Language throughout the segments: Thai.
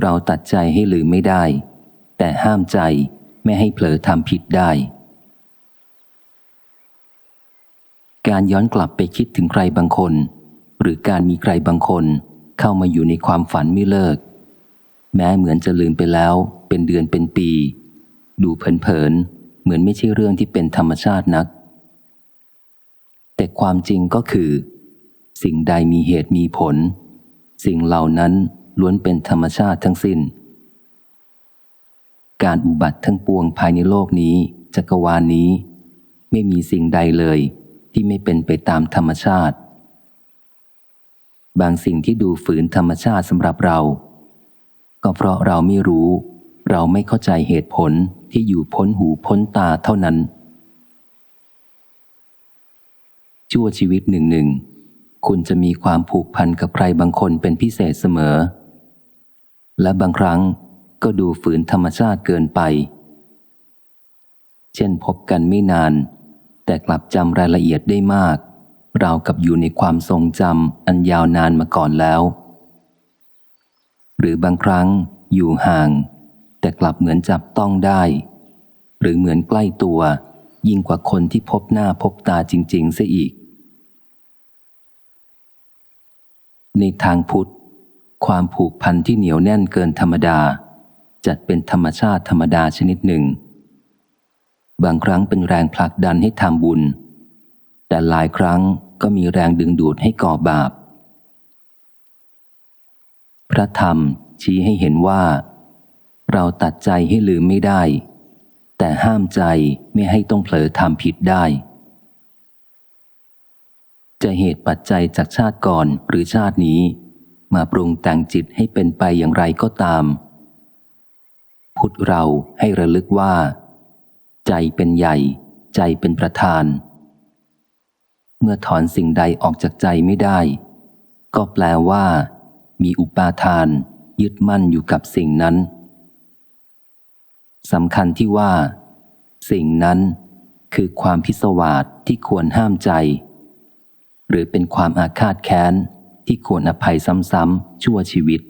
เราตัดใจให้ลืมไม่ได้ แต่ห้ามใจไม่ให้เผลอทำผิดได้ การย้อนกลับไปคิดถึงใครบางคน หรือการมีใครบางคนเข้ามาอยู่ในความฝันไม่เลิก แม้เหมือนจะลืมไปแล้ว เป็นเดือนเป็นปี ดูเผินๆเหมือนไม่ใช่เรื่องที่เป็นธรรมชาตินัก แต่ความจริงก็คือ สิ่งใดมีเหตุมีผล สิ่งเหล่านั้น ล้วนเป็นธรรมชาติทั้งสิน้น การอุบัติทั้งปวงภายในโลกนี้จักรวาลนนี้ ไม่มีสิ่งใดเลยที่ไม่เป็นไปตามธรรมชาติ บางสิ่งที่ดูฝืนธรรมชาติสำหรับเรา ก็เพราะเราไม่รู้ เราไม่เข้าใจเหตุผลที่อยู่พ้นหูพ้นตาเท่านั้น ชั่วชีวิตหนึ่งหนึ่งคุณจะมีความผูกพันกับใครบางคนเป็นพิเศษเสมอ และบางครั้งก็ดูฝืนธรรมชาติเกินไป เช่นพบกันไม่นาน แต่กลับจำรายละเอียดได้มากราวกับอยู่ในความทรงจำอันยาวนานมาก่อนแล้ว หรือบางครั้งอยู่ห่าง แต่กลับเหมือนจับต้องได้ หรือเหมือนใกล้ตัว ยิ่งกว่าคนที่พบหน้าพบตาจริงๆซะอีก ในทางพุทธ ความผูกพันที่เหนียวแน่นเกินธรรมดา จัดเป็นธรรมชาติธรรมดาชนิดหนึ่ง บางครั้งเป็นแรงผลักดันให้ทำบุญ แต่หลายครั้งก็มีแรงดึงดูดให้ก่อบาป พระธรรมชี้ให้เห็นว่า เราตัดใจให้ลืมไม่ได้ แต่ห้ามใจไม่ให้ต้องเผลอทำผิดได้ จะเหตุปัจจัยจากชาติก่อนหรือชาตินี้ มาปรุงแต่งจิตให้เป็นไปอย่างไรก็ตาม พุทธเราให้ระลึกว่า ใจเป็นใหญ่ ใจเป็นประธาน เมื่อถอนสิ่งใดออกจากใจไม่ได้ ก็แปลว่า มีอุปาทาน ยึดมั่นอยู่กับสิ่งนั้นสำคัญที่ว่า สิ่งนั้นคือความพิศวาสที่ควรห้ามใจ หรือเป็นความอาฆาตแค้น ที่ควรอภัยซ้ำๆชั่วชีวิต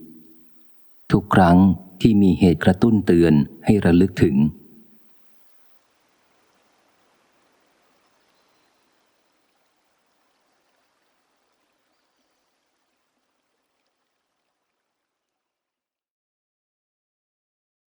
ทุกครั้งที่มีเหตุกระตุ้นเตือนให้ระลึกถึง